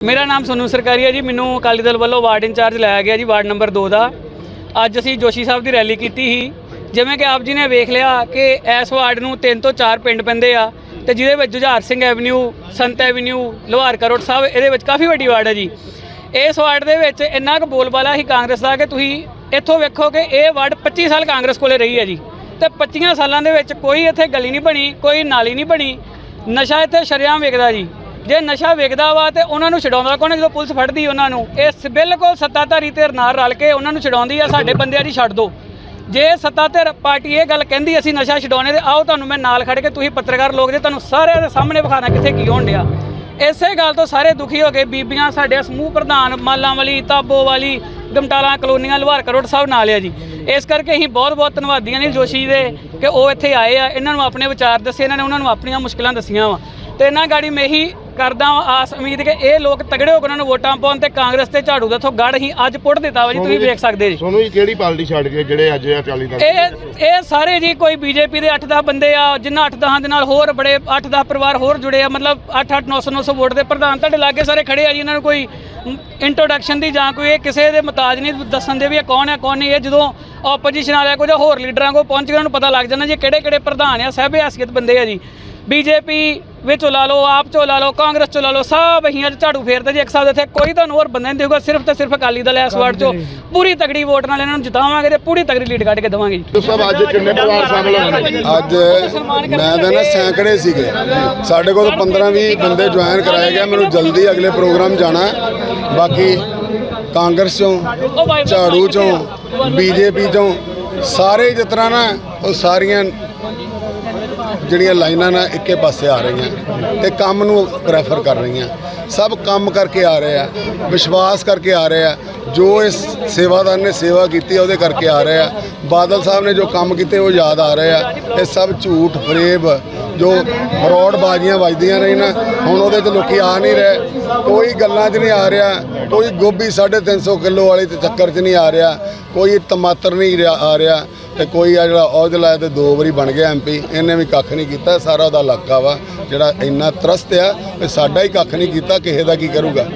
ਮੇਰਾ ਨਾਮ ਸੋਨੂ ਸਰਕਾਰੀ ਹੈ ਜੀ, ਮੈਨੂੰ ਅਕਾਲੀ ਦਲ ਵੱਲੋਂ ਵਾਰਡ ਇੰਚਾਰਜ ਲਾਇਆ ਗਿਆ ਜੀ, ਵਾਰਡ ਨੰਬਰ 2 ਦਾ। ਅੱਜ ਅਸੀਂ ਜੋਸ਼ੀ ਸਾਹਿਬ ਦੀ ਰੈਲੀ ਕੀਤੀ ਸੀ। ਜਿਵੇਂ ਕਿ ਆਪ ਜੀ ਨੇ ਵੇਖ ਲਿਆ ਕਿ ਇਸ ਵਾਰਡ ਨੂੰ ਤਿੰਨ ਤੋਂ ਚਾਰ ਪਿੰਡ ਪੈਂਦੇ ਆ ਤੇ ਜਿਹਦੇ ਵਿੱਚ ਜੁਝਾਰ ਸਿੰਘ ਐਵਨਿਊ, ਸੰਤ ਐਵਨਿਊ, ਲੋਹਾਰ ਕਰੋੜ ਸਾਹਿਬ, ਇਹਦੇ ਵਿੱਚ ਕਾਫੀ ਵੱਡੀ ਵਾਰਡ ਹੈ ਜੀ। ਇਸ ਵਾਰਡ ਦੇ ਵਿੱਚ ਇੰਨਾ ਕੁ ਬੋਲਬਾਲਾ ਸੀ ਕਾਂਗਰਸ ਦਾ ਕਿ ਤੁਸੀਂ ਇੱਥੋਂ ਵੇਖੋ ਕਿ ਇਹ ਵਾਰਡ 25 ਸਾਲ ਕਾਂਗਰਸ ਕੋਲੇ ਰਹੀ ਹੈ ਜੀ। ਤੇ 25 ਸਾਲਾਂ ਦੇ ਵਿੱਚ ਕੋਈ ਇੱਥੇ ਗਲੀ ਨਹੀਂ ਬਣੀ, ਕੋਈ ਨਾਲੀ ਨਹੀਂ ਬਣੀ, ਨਸ਼ਾ ਇੱਥੇ ਸ਼ਰੇਆਮ ਵਿਕਦਾ ਜੀ। ਜੇ ਨਸ਼ਾ ਵਿਕਦਾ ਵਾ ਤੇ ਉਹਨਾਂ ਨੂੰ ਛਡਾਉਂਦਾ, ਕੌਣ ਜਦੋਂ ਪੁਲਿਸ ਫੜਦੀ ਉਹਨਾਂ ਨੂੰ? ਇਸ ਬਿਲਕੁਲ ਸੱਤਾਧਾਰੀ ਧਿਰ ਨਾਲ ਰਲ ਕੇ ਉਹਨਾਂ ਨੂੰ ਛਡਾਉਂਦੀ ਆ, ਸਾਡੇ ਬੰਦਿਆਂ ਦੀ ਛੱਡ ਦਿਓ ਜੇ ਸੱਤਾਧਿਰ ਪਾਰਟੀ ਇਹ ਗੱਲ ਕਹਿੰਦੀ, ਅਸੀਂ ਨਸ਼ਾ ਛਡਾਉਣੇ ਤੇ ਆਓ ਤੁਹਾਨੂੰ ਮੈਂ ਨਾਲ ਖੜ ਕੇ ਤੁਸੀਂ ਪੱਤਰਕਾਰ ਲੋਕ ਜੇ, ਤੁਹਾਨੂੰ ਸਾਰਿਆਂ ਦੇ ਸਾਹਮਣੇ ਵਿਖਾਣਾ ਕਿੱਥੇ ਕੀ ਹੋਣ ਡਿਆ। ਇਸੇ ਗੱਲ ਤੋਂ ਸਾਰੇ ਦੁਖੀ ਹੋ ਗਏ ਬੀਬੀਆਂ, ਸਾਡੇ ਸਮੂਹ ਪ੍ਰਧਾਨ ਮਾਲਾਂ ਵਾਲੀ ਤਾਬੋ ਵਾਲੀ ਗਮਟਾਲਾ, ਕਲੋਨੀਆਂ, ਲੁਹਾਰ ਕਰੋੜ ਸਾਹਿਬ ਨਾਲ ਆ ਜੀ। ਇਸ ਕਰਕੇ ਅਸੀਂ ਬਹੁਤ ਬਹੁਤ ਧੰਨਵਾਦੀਆਂ ਨੇ ਜੋਸ਼ੀ ਦੇ ਕਿ ਉਹ ਇੱਥੇ ਆਏ ਆ, ਇਹਨਾਂ ਨੂੰ ਆਪਣੇ ਵਿਚਾਰ ਦੱਸੇ, ਇਹਨਾਂ ਨੇ ਉਹਨਾਂ ਨੂੰ ਆਪਣੀਆਂ ਮੁਸ਼ਕਲਾਂ ਦੱਸੀਆਂ ਵਾ। ਤੇ ਇਹਨਾਂ ਗਾੜੀ ਮੈਂ ਇਹੀ ਕਰਦਾ ਆਸ ਉਮੀਦ ਕਿ ਇਹ ਲੋਕ ਤਗੜੇ ਹੋ ਕੇ ਉਹਨਾਂ ਨੂੰ ਵੋਟਾਂ ਪਾਉਣ ਤੇ ਕਾਂਗਰਸ ਤੇ ਝਾੜੂ ਦਾ ਥੋ ਗੜ ਹੀ ਅੱਜ ਪੁੱਟ ਦਿੱਤਾ ਵਾ ਜੀ ਤੁਸੀਂ ਵੇਖ ਸਕਦੇ ਜੀ। ਸੋਨੂੰ ਜੀ ਕਿਹੜੀ ਪਾਰਟੀ ਛੱਡ ਗਏ ਜਿਹੜੇ ਅੱਜ ਅਕਾਲੀ ਦਲ ਇਹ ਇਹ ਸਾਰੇ ਜੀ ਕੋਈ ਬੀਜੇਪੀ ਦੇ 8-10 ਬੰਦੇ ਆ ਜਿਨ੍ਹਾਂ 8-10 ਦੇ ਨਾਲ ਹੋਰ ਬੜੇ 8-10 ਪਰਿਵਾਰ ਹੋਰ ਜੁੜੇ ਆ ਮਤਲਬ 8-8 900 900 ਵੋਟ ਦੇ ਪ੍ਰਧਾਨ ਤੁਹਾਡੇ ਲਾਗੇ ਸਾਰੇ ਖੜੇ ਆ ਜੀ ਇਹਨਾਂ ਨੂੰ ਕੋਈ ਇੰਟਰੋਡਕਸ਼ਨ ਦੀ ਜਾਂ ਕੋਈ ਇਹ ਕਿਸੇ ਦੇ ਮੁਤਾਜ ਨਹੀਂ ਦੱਸਣ ਦੇ ਵੀ ਇਹ ਕੌਣ ਹੈ ਕੌਣ ਨਹੀਂ ਇਹ ਜਦੋਂ ਆਪੋਜੀਸ਼ਨ ਵਾਲਿਆਂ ਕੋਲ ਜਾਂ ਹੋਰ ਲੀਡਰਾਂ ਕੋਲ ਪਹੁੰਚ ਕੇ ਉਹਨਾਂ ਨੂੰ ਪਤਾ ਲੱਗ ਜਾਂਦਾ ਜੀ ਕਿਹੜੇ ਕਿਹੜੇ ਪ੍ਰਧਾਨ ਆ ਸਹਿਬੇ ਹਸਕਤ ਬੰਦੇ ਆ ਜੀ। ਬੀਜੇਪੀ ਵਿੱਚੋਂ ਲਾ ਲਓ ਆਪ ਚੋਂ ਲਾ ਲਓ ਕਾਂਗਰਸ ਚੋਂ ਲਾ ਲਓ ਸਭ ਅਸੀਂ ਅੱਜ ਝਾੜੂ ਫੇਰਦੇ ਜੀ ਇੱਕ ਸਾਹਿਬ ਇੱਥੇ। ਕੋਈ ਤੁਹਾਨੂੰ ਹੋਰ ਬੰਦਾ ਨਹੀਂ ਦੇਊਗਾ ਸਿਰਫ ਤੇ ਸਿਰਫ ਅਕਾਲੀ ਦਲ ਇਸ ਵਾਰਡ ਚੋਂ। ਪੂਰੀ ਤਗੜੀ ਵੋਟ ਨਾਲ ਇਹਨਾਂ ਨੂੰ ਜਿਤਾਵਾਂਗੇ ਤੇ ਪੂਰੀ ਤਗੜੀ ਲੀਡ ਕੱਢ ਕੇ ਦੇਵਾਂਗੇ ਜੀ। ਸਭ ਅੱਜ ਕਿੰਨੇ ਪਰਿਵਾਰ ਸ਼ਾਮਲ ਨੇ? ਅੱਜ ਮੈਂ ਤਾਂ ਨਾ ਸੈਂਕੜੇ ਸੀਗੇ। ਸਾਡੇ ਕੋਲ 15 20 ਬੰਦੇ ਜੁਆਇਨ ਕਰਾਏ ਗਏ ਮੈਨੂੰ ਜਲਦੀ ਅਗਲੇ ਪ੍ਰੋਗਰਾਮ ਜਾਣਾ ਹੈ। ਬਾਕੀ ਕਾਂਗਰਸ ਚੋਂ ਝਾੜੂ ਚੋਂ ਬੀਜੇਪੀ ਚੋਂ ਸਾਰੇ ਜਿਸ ਤਰ੍ਹਾਂ ਨਾ ਉਹ ਸਾਰੀਆਂ ਜਿਹੜੀਆਂ ਲਾਈਨਾਂ ਨਾਲ ਇੱਕੇ ਪਾਸੇ ਆ ਰਹੀਆਂ ਤੇ ਕੰਮ ਨੂੰ ਪ੍ਰੈਫਰ ਕਰ ਰਹੀਆਂ। ਸਭ ਕੰਮ ਕਰਕੇ ਆ ਰਹੇ ਆ, ਵਿਸ਼ਵਾਸ ਕਰਕੇ ਆ ਰਹੇ ਆ, ਜੋ ਇਸ ਸੇਵਾਦਾਰ ਨੇ ਸੇਵਾ ਕੀਤੀ ਉਹਦੇ ਕਰਕੇ ਆ ਰਹੇ ਆ। ਬਾਦਲ ਸਾਹਿਬ ਨੇ ਜੋ ਕੰਮ ਕੀਤੇ, ਉਹ ਯਾਦ ਆ ਰਹੇ ਆ। ਇਹ ਸਭ ਝੂਠ ਫਰੇਬ ਜੋ ਫਰੋਡ ਬਾਜ਼ੀਆਂ ਵੱਜਦੀਆਂ ਨੇ ਨਾ, ਹੁਣ ਉਹਦੇ 'ਚ ਲੋਕੀ ਆ ਨਹੀਂ ਰਹੇ। ਕੋਈ ਗੱਲਾਂ 'ਚ ਨਹੀਂ ਆ ਰਿਹਾ, ਕੋਈ ਗੋਭੀ 350 ਕਿਲੋ ਵਾਲੀ ਤੇ ਚੱਕਰ 'ਚ ਨਹੀਂ ਆ ਰਿਹਾ, ਕੋਈ ਟਮਾਟਰ ਨਹੀਂ ਰਿਹਾ- ਆ ਰਿਹਾ। ਤੇ ਕੋਈ ਆ ਜਿਹੜਾ ਔਜਲਾ ਤੇ ਦੋ ਵਾਰੀ ਬਣ ਗਿਆ ਐਮਪੀ ਇਹਨੇ ਵੀ ਕੱਖ ਨਹੀਂ ਕੀਤਾ, ਸਾਰਾ ਉਹਦਾ ਇਲਾਕਾ ਵਾ, ਜਿਹੜਾ ਇੰਨਾ ਤਰਸਤ ਆ ਕਿ ਸਾਡਾ ਹੀ ਕੱਖ ਨਹੀਂ ਕੀਤਾ, ਕਿਸੇ ਦਾ ਕੀ ਕਰੂਗਾ?